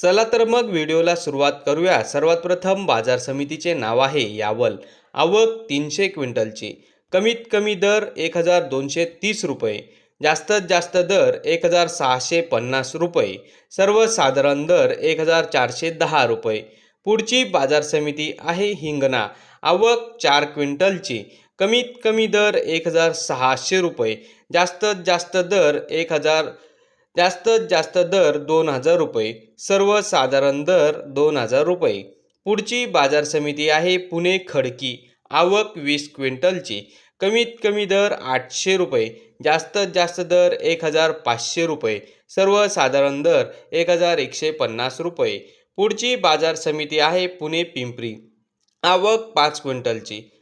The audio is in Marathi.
चला तर मग व्हिडिओला सुरुवात करूया. सर्वात प्रथम बाजार समितीचे नाव आहे यावल. आवक तीनशे क्विंटलची. कमीत कमी दर एक हजार दोनशे तीस रुपये. जास्तीत जास्त दर एक हजार सहाशे पन्नास रुपये. सर्वसाधारण दर एक हजार चारशे दहा रुपये. पुढची बाजार समिती आहे हिंगणा. आवक चार क्विंटलची. कमीत कमी दर एक हजार सहाशे रुपये. जास्तीत जास्त दर एक हजार जास्तीत जास्त दर दोन हजार रुपये सर्वसाधारण दर दोन हजार रुपये. पुढची बाजार समिती आहे पुणे खडकी. आवक वीस क्विंटलची. कमीत कमी दर आठशे रुपये जास्तीत जास्त दर एक हजार पाचशे रुपये सर्वसाधारण दर एक हजार एकशे पन्नास रुपये. पुढची बाजार समिती आहे पुणे पिंपरी. आवक पाच क्विंटलची.